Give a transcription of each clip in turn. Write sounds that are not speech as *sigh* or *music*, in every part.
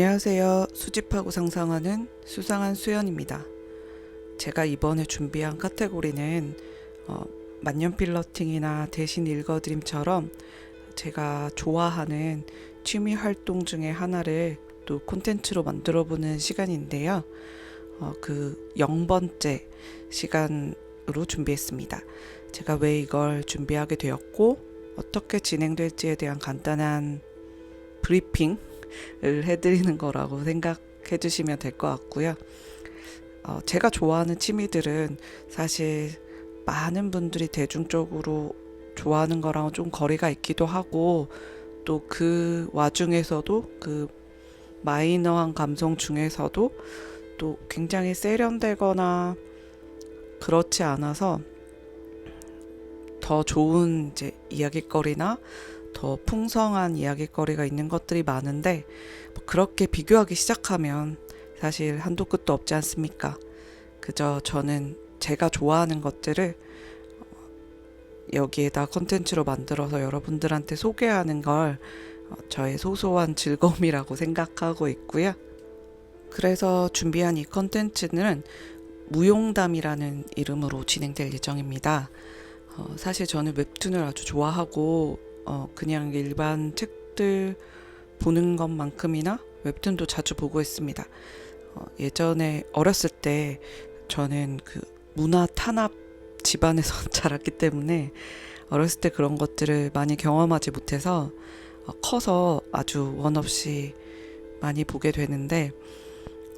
안녕하세요. 수집하고 상상하는 수상한 수연입니다. 제가 이번에 준비한 카테고리는 어, 만년 필러팅이나 대신 읽어드림처럼 제가 좋아하는 취미 활동 중에 하나를 또 콘텐츠로 만들어 보는 시간인데요. 어, 그 0번째 시간으로 준비했습니다. 제가 왜 이걸 준비하게 되었고 어떻게 진행될지에 대한 간단한 브리핑 을 해드리는 거라고 생각해 주시면 될 것 같고요. 어, 제가 좋아하는 취미들은 사실 많은 분들이 대중적으로 좋아하는 거랑 좀 거리가 있기도 하고 또 그 와중에서도 그 마이너한 감성 중에서도 또 굉장히 세련되거나 그렇지 않아서 더 좋은 이제 이야기거리나 더 풍성한 이야기거리가 있는 것들이 많은데 뭐 그렇게 비교하기 시작하면 사실 한도 끝도 없지 않습니까? 그저 저는 제가 좋아하는 것들을 어, 여기에다 컨텐츠로 만들어서 여러분들한테 소개하는 걸 어, 저의 소소한 즐거움이라고 생각하고 있고요. 그래서 준비한 이 컨텐츠는 무용담이라는 이름으로 진행될 예정입니다. 어, 사실 저는 웹툰을 아주 좋아하고 어, 그냥 일반 책들 보는 것만큼이나 웹툰도 자주 보고 있습니다. 어, 예전에 어렸을 때 저는 그 문화 탄압 집안에서 *laughs* 자랐기 때문에 어렸을 때 그런 것들을 많이 경험하지 못해서 어, 커서 아주 원 없이 많이 보게 되는데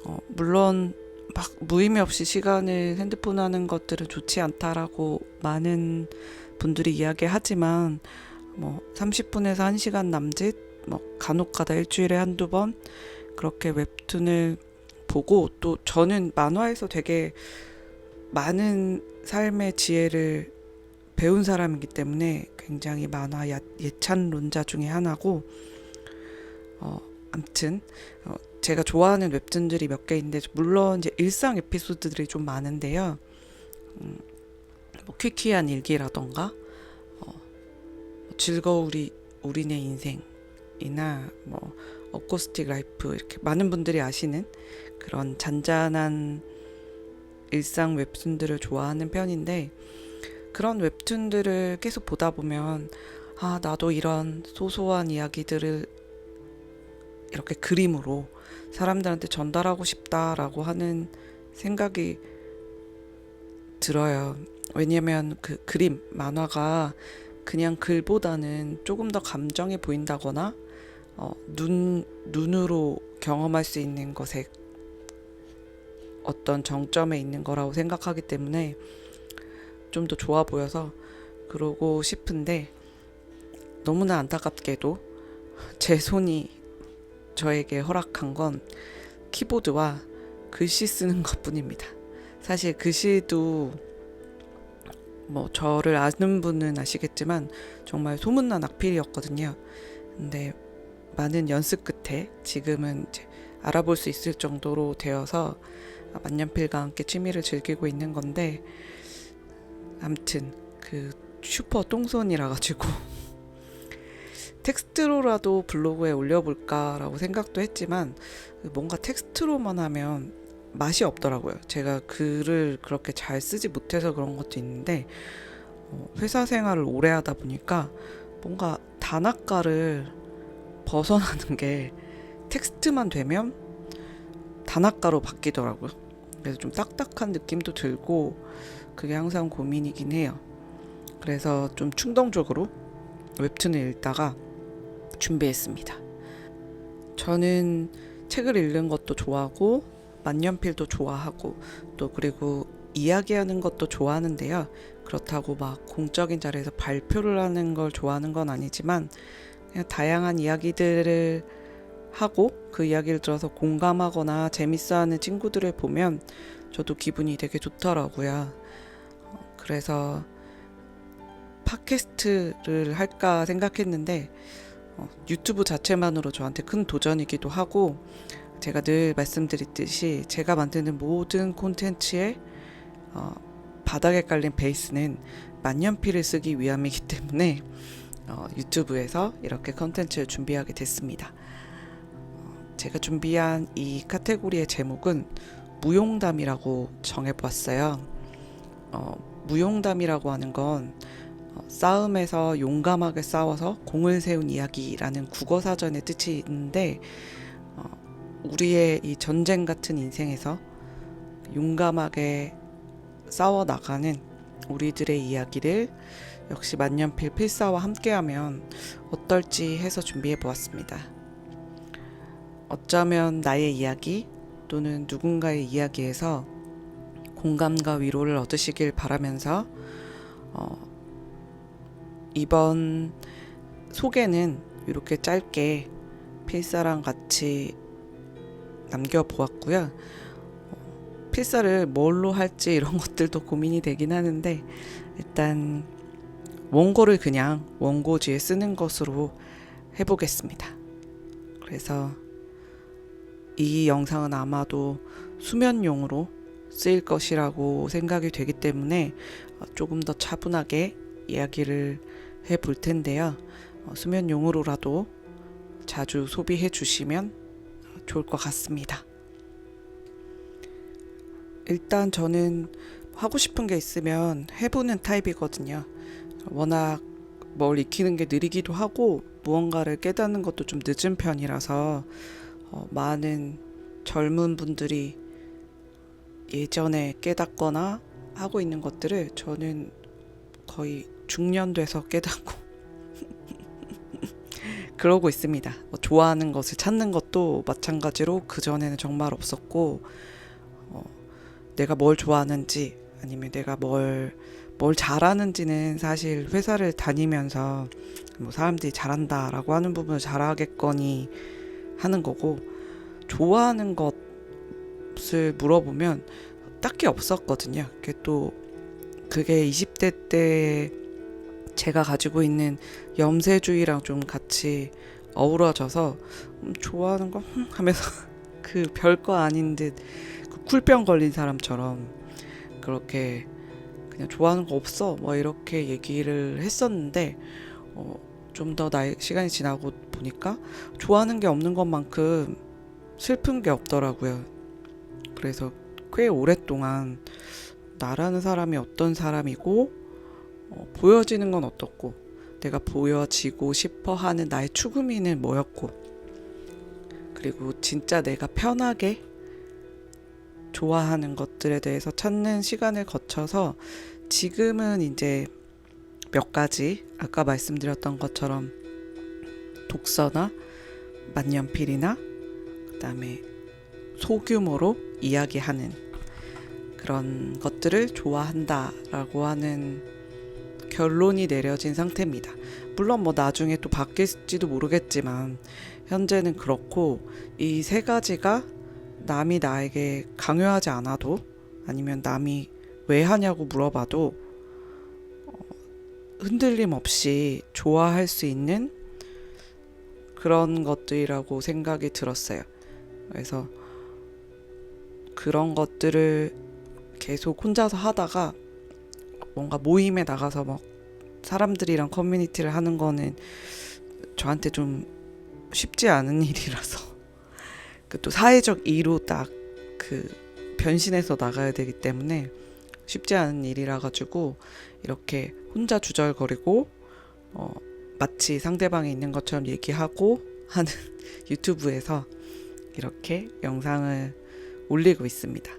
어, 물론 막 무의미 없이 시간을 핸드폰 하는 것들은 좋지 않다라고 많은 분들이 이야기하지만 뭐 30분에서 1시간 남짓 뭐 간혹가다 일주일에 한두 번 그렇게 웹툰을 보고 또 저는 만화에서 되게 많은 삶의 지혜를 배운 사람이기 때문에 굉장히 만화 야- 예찬론자 중에 하나고 어 암튼 어, 제가 좋아하는 웹툰들이 몇 개 있는데 물론 이제 일상 에피소드들이 좀 많은데요. 음, 뭐 퀴퀴한 일기라던가 즐거우리 우리네 인생이나 뭐 어코스틱 라이프 이렇게 많은 분들이 아시는 그런 잔잔한 일상 웹툰들을 좋아하는 편인데 그런 웹툰들을 계속 보다 보면 아 나도 이런 소소한 이야기들을 이렇게 그림으로 사람들한테 전달하고 싶다라고 하는 생각이 들어요. 왜냐면 그 그림 만화가 그냥 글보다는 조금 더 감정이 보인다거나 어, 눈 눈으로 경험할 수 있는 것에 어떤 정점에 있는 거라고 생각하기 때문에 좀 더 좋아 보여서 그러고 싶은데 너무나 안타깝게도 *laughs* 제 손이 저에게 허락한 건 키보드와 글씨 쓰는 것 뿐입니다. 사실 글씨도 뭐 저를 아는 분은 아시겠지만 정말 소문난 악필이었거든요. 근데 많은 연습 끝에 지금은 이제 알아볼 수 있을 정도로 되어서 만년필과 함께 취미를 즐기고 있는 건데 아무튼 그 슈퍼 똥손이라 가지고 *laughs* 텍스트로라도 블로그에 올려볼까라고 생각도 했지만 뭔가 텍스트로만 하면 맛이 없더라고요. 제가 글을 그렇게 잘 쓰지 못해서 그런 것도 있는데 어, 회사 생활을 오래 하다 보니까 뭔가 단아가를 벗어나는 게 텍스트만 되면 단아가로 바뀌더라고요. 그래서 좀 딱딱한 느낌도 들고 그게 항상 고민이긴 해요. 그래서 좀 충동적으로 웹툰을 읽다가 준비했습니다. 저는 책을 읽는 것도 좋아하고 만년필도 좋아하고 또 그리고 이야기하는 것도 좋아하는데요. 그렇다고 막 공적인 자리에서 발표를 하는 걸 좋아하는 건 아니지만 그냥 다양한 이야기들을 하고 그 이야기를 들어서 공감하거나 재밌어하는 친구들을 보면 저도 기분이 되게 좋더라고요. 어, 그래서 팟캐스트를 할까 생각했는데 어, 유튜브 자체만으로 저한테 큰 도전이기도 하고 제가 늘 말씀드렸듯이 제가 만드는 모든 콘텐츠의 어, 바닥에 깔린 베이스는 만년필을 쓰기 위함이기 때문에 어, 유튜브에서 이렇게 콘텐츠를 준비하게 됐습니다. 어, 제가 준비한 이 카테고리의 제목은 무용담이라고 정해보았어요. 어, 무용담이라고 하는 건 어, 싸움에서 용감하게 싸워서 공을 세운 이야기라는 국어 사전의 뜻이 있는데 어, 우리의 이 전쟁 같은 인생에서 용감하게 싸워 나가는 우리들의 이야기를 역시 만년필 필사와 함께하면 어떨지 해서 준비해 보았습니다. 어쩌면 나의 이야기 또는 누군가의 이야기에서 공감과 위로를 얻으시길 바라면서 어, 이번 소개는 이렇게 짧게 필사랑 같이 남겨보았고요. 어, 필사를 뭘로 할지 이런 *laughs* 것들도 고민이 되긴 하는데 일단 원고를 그냥 원고지에 쓰는 것으로 해보겠습니다. 그래서 이 영상은 아마도 수면용으로 쓰일 것이라고 생각이 되기 때문에 어, 조금 더 차분하게 이야기를 해 볼 텐데요. 어, 수면용으로라도 자주 소비해 주시면 좋을 것 같습니다. 일단 저는 하고 싶은 게 있으면 해보는 타입이거든요. 워낙 뭘 익히는 게 느리기도 하고 무언가를 깨닫는 것도 좀 늦은 편이라서 어, 많은 젊은 분들이 예전에 깨닫거나 하고 있는 것들을 저는 거의 중년 돼서 *laughs* 깨닫고 그러고 있습니다. 뭐 좋아하는 것을 찾는 것도 마찬가지로 그 전에는 정말 없었고 어, 내가 뭘 좋아하는지 아니면 내가 뭘 뭘 잘하는지는 사실 회사를 다니면서 뭐 사람들이 잘한다라고 하는 부분을 잘하겠거니 하는 거고 좋아하는 것을 물어보면 딱히 없었거든요. 그게 또 그게 20대 때 제가 가지고 있는 염세주의랑 좀 같이 어우러져서 음, 좋아하는 거 흠, 하면서 *laughs* 그 별거 아닌 듯 그 쿨병 걸린 사람처럼 그렇게 그냥 좋아하는 거 없어 뭐 이렇게 얘기를 했었는데 어, 좀 더 나이 시간이 지나고 보니까 좋아하는 게 없는 것만큼 슬픈 게 없더라고요. 그래서 꽤 오랫동안 나라는 사람이 어떤 사람이고 어, 보여지는 건 어떻고 내가 보여지고 싶어 하는 나의 추구미는 뭐였고 그리고 진짜 내가 편하게 좋아하는 것들에 대해서 찾는 시간을 거쳐서 지금은 이제 몇 가지 아까 말씀드렸던 것처럼 독서나 만년필이나 그다음에 소규모로 이야기하는 그런 것들을 좋아한다라고 하는 결론이 내려진 상태입니다. 물론 뭐 나중에 또 바뀔지도 모르겠지만 현재는 그렇고 이 세 가지가 남이 나에게 강요하지 않아도 아니면 남이 왜 하냐고 물어봐도 어, 흔들림 없이 좋아할 수 있는 그런 것들이라고 생각이 들었어요. 그래서 그런 것들을 계속 혼자서 하다가 뭔가 모임에 나가서 막 사람들이랑 커뮤니티를 하는 거는 저한테 좀 쉽지 않은 *laughs* 일이라서 그 또 사회적 이로 딱 그 변신해서 나가야 되기 때문에 쉽지 않은 일이라 가지고 이렇게 혼자 주절거리고 어 마치 상대방이 있는 것처럼 얘기하고 *laughs* 하는 유튜브에서 이렇게 영상을 올리고 있습니다.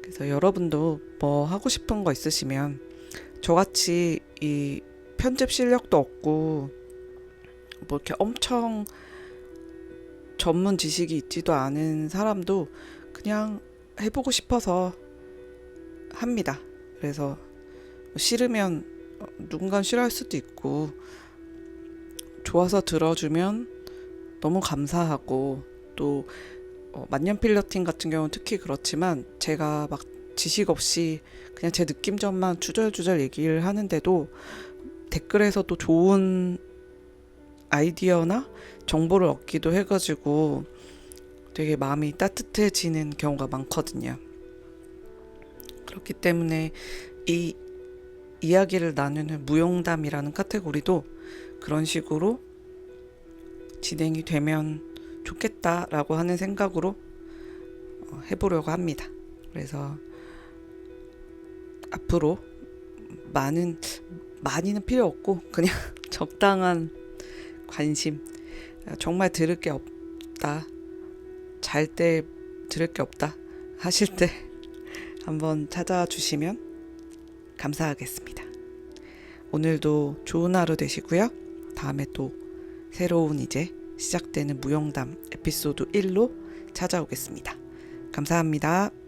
그래서 여러분도 뭐 하고 싶은 거 있으시면 저같이 이 편집 실력도 없고 뭐 이렇게 엄청 전문 지식이 있지도 않은 사람도 그냥 해보고 싶어서 합니다. 그래서 뭐 싫으면 누군가 싫어할 수도 있고 좋아서 들어주면 너무 감사하고 또 어, 만년 필러팅 같은 경우는 특히 그렇지만 제가 막 지식 없이 그냥 제 느낌점만 주절주절 얘기를 하는데도 댓글에서 또 좋은 아이디어나 정보를 얻기도 해가지고 되게 마음이 따뜻해지는 경우가 많거든요. 그렇기 때문에 이 이야기를 나누는 무용담이라는 카테고리도 그런 식으로 진행이 되면 좋겠다라고 하는 생각으로 어, 해보려고 합니다. 그래서 앞으로 많은 많이는 필요 없고 그냥 *laughs* 적당한 관심 정말 들을 게 없다 잘 때 들을 게 없다 하실 때 *laughs* 한번 찾아주시면 감사하겠습니다. 오늘도 좋은 하루 되시고요. 다음에 또 새로운 이제 시작되는 무용담 에피소드 1로 찾아오겠습니다. 감사합니다.